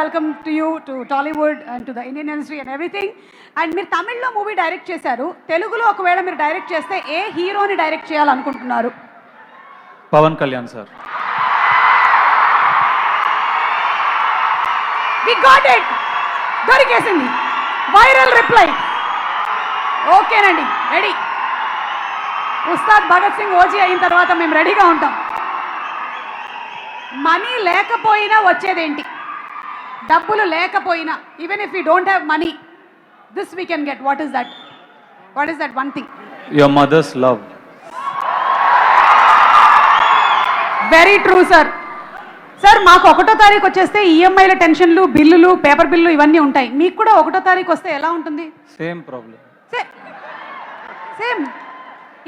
Welcome to you to Tollywood and to the Indian industry and everything and మీరు తమిళ్ళో movie direct చేశారు. తెలుగులో ఒకవేళ మీరు డైరెక్ట్ చేస్తే ఏ హీరోని డైరెక్ట్ చేయాలనుకుంటున్నారు? Pawan Kalyan sir. We got it దొరికేసింది. Viral reply ఓకేనండి రెడీ ఉస్తాద్ భగత్ సింగ్ ఓజీ అయిన తర్వాత మేము రెడీగా ఉంటాం. మనీ లేకపోయినా వచ్చేదేంటి? డబ్బులు లేకపోయినా even if you don't have money this we can get what is that what is that one thing your mother's love very true sir sir మాకు ఒకటో తారీఖు వచ్చేస్తే ఈఎంఐల టెన్షన్లు బిల్లులు పేపర్ బిల్లు ఇవన్నీ ఉంటాయి. మీకు కూడా ఒకటో తారీఖు వస్తే ఎలా ఉంటుంది? Same problem same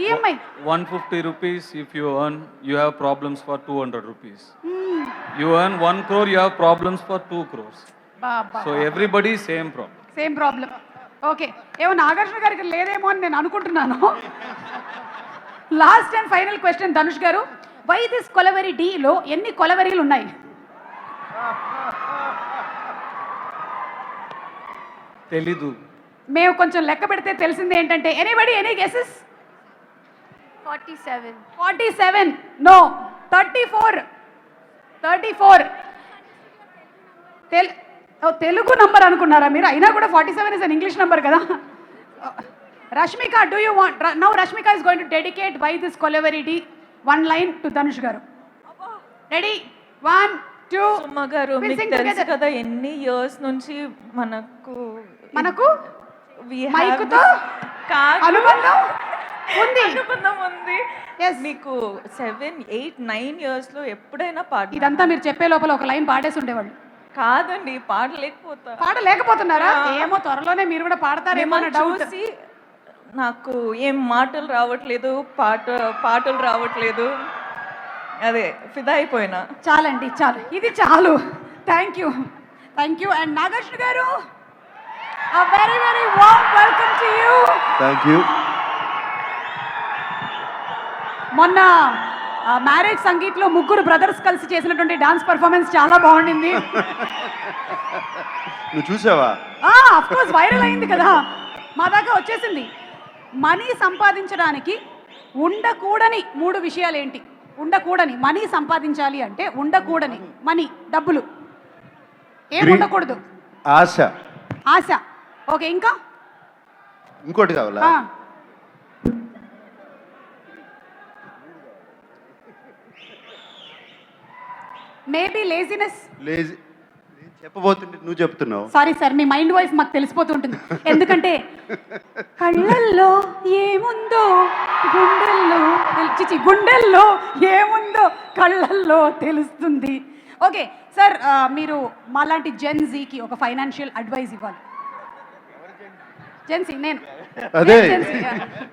EMI one fifty rupees if you earn you have problems for two hundred rupees you earn one crore you have problems for two crores so everybody same problem same problem okay ఏమో నాగార్జున గారికి లేదేమో అని నేను అనుకుంటున్నాను. Last and final question Dhanush గారు. Why this Kolaveri డిలో ఎన్ని కొలవరీలు ఉన్నాయి? తెలీదు. మేము కొంచెం లెక్క పెడితే తెలిసింది ఏంటంటే anybody any guesses 47. Forty seven no thirty four thirty four. Telugu number అనుకున్నారా మీరు? అయినా కూడా forty seven is an English number కదా. Rashmika do you want now Rashmika is going to dedicate by this Kolaveridi one line to Dhanush గారు. Ready one two Suma గారు మీకు తెలుసు కదా ఎన్ని ఇయర్స్ నుంచి మనకు మనకు మైకుతో. అనుబంధం ఉంది. అనుబంధం ఉంది. Yes. మీకు సెవెన్ ఎయిట్ నైన్ ఇయర్స్లో ఎప్పుడైనా పాట ఇదంతా మీరు చెప్పే లోపల ఒక లైన్ పాడేసి ఉండేవాళ్ళు. కాదండి పాడలేకపోతా. పాడలేకపోతున్నారా? ఏమో త్వరలోనే మీరు కూడా పాడతారేమో అన్న డౌట్ చూసి నాకు ఏం మాటలు రావట్లేదు పాట పాటలు రావట్లేదు. అదే ఫిదా అయిపోయినా. చాలండి చాలు. ఇది చాలు. Thank you thank you and Nagarjuna గారు very very warm welcome to you thank you మొన్న మ్యారేజ్ సంగీత్లో ముగ్గురు బ్రదర్స్ కలిసి చేసినటువంటి డాన్స్ పర్ఫార్మెన్స్ చాలా బాగుండింది. నువ్వు చూసావా? అఫ్ కోర్స్ వైరల్ అయింది కదా. మా దాకా వచ్చేసింది. మనీ సంపాదించడానికి ఉండకూడని మూడు విషయాలు ఏంటి ఉండకూడని మనీ సంపాదించాలి అంటే ఉండకూడని మనీ డబ్బులు. ఏం Greed. ఉండకూడదు? ఆశ. ఆశ. ఓకే ఇంకా? ఇంకోటి కావాలా? మేబీ లేజినెస్ లేజీ చెప్పబోతుంటే నువ్వు చెప్తున్నావు. సారీ సార్ మీ మైండ్ వాయిస్ మాకు తెలిసిపోతుంటుంది. ఎందుకంటే కళ్ళల్లో ఏముందో గుండెల్లో చిచి గుండెల్లో ఏముందో కళ్ళల్లో తెలుస్తుంది. ఓకే సార్ మీరు మాలాంటి జెన్జీకి ఒక ఫైనాన్షియల్ అడ్వైస్ ఇవ్వాలి. జెన్సీ నేను. అదే.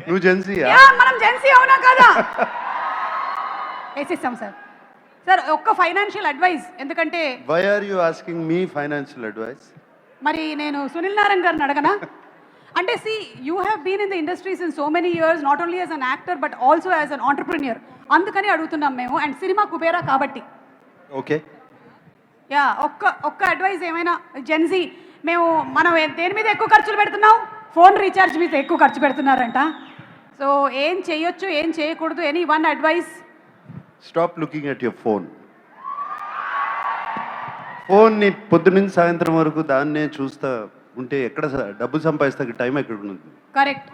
నువ్వు జెన్సీయా యా, మనం జెన్సీ అవునా కదా? వేసిస్తాం సార్ సార్ ఒక్క ఫైనాన్షియల్ అడ్వైస్ ఎందుకంటే why are you asking me financial advice మరి నేను సునీల్ నారాయణ్ గారిని అడగనా? అంటే see you have been in the industries in so many years not only as an actor but also as an entrepreneur అందుకని అడుగుతున్నాం మేము అండ్ సినిమా కుబేరా కాబట్టి. ఓకే యా ఒక్క ఒక్క అడ్వైస్ ఏమైనా? జెన్సీ మేము మనం దేని మీద ఎక్కువ ఖర్చులు పెడుతున్నాం? ఫోన్ రీఛార్జ్ మీద ఎక్కువ ఖర్చు పెడుతున్నారంట. సో ఏం చేయొచ్చు ఏం చేయకూడదు any one advice stop looking at your phone ఫోన్ని పొద్దునుంచి సాయంత్రం వరకు దాన్నే చూస్తా ఉంటే ఎక్కడ డబ్బు డబ్బులు సంపాదిస్తా టైం ఎక్కడ ఉంటుంది కరెక్ట్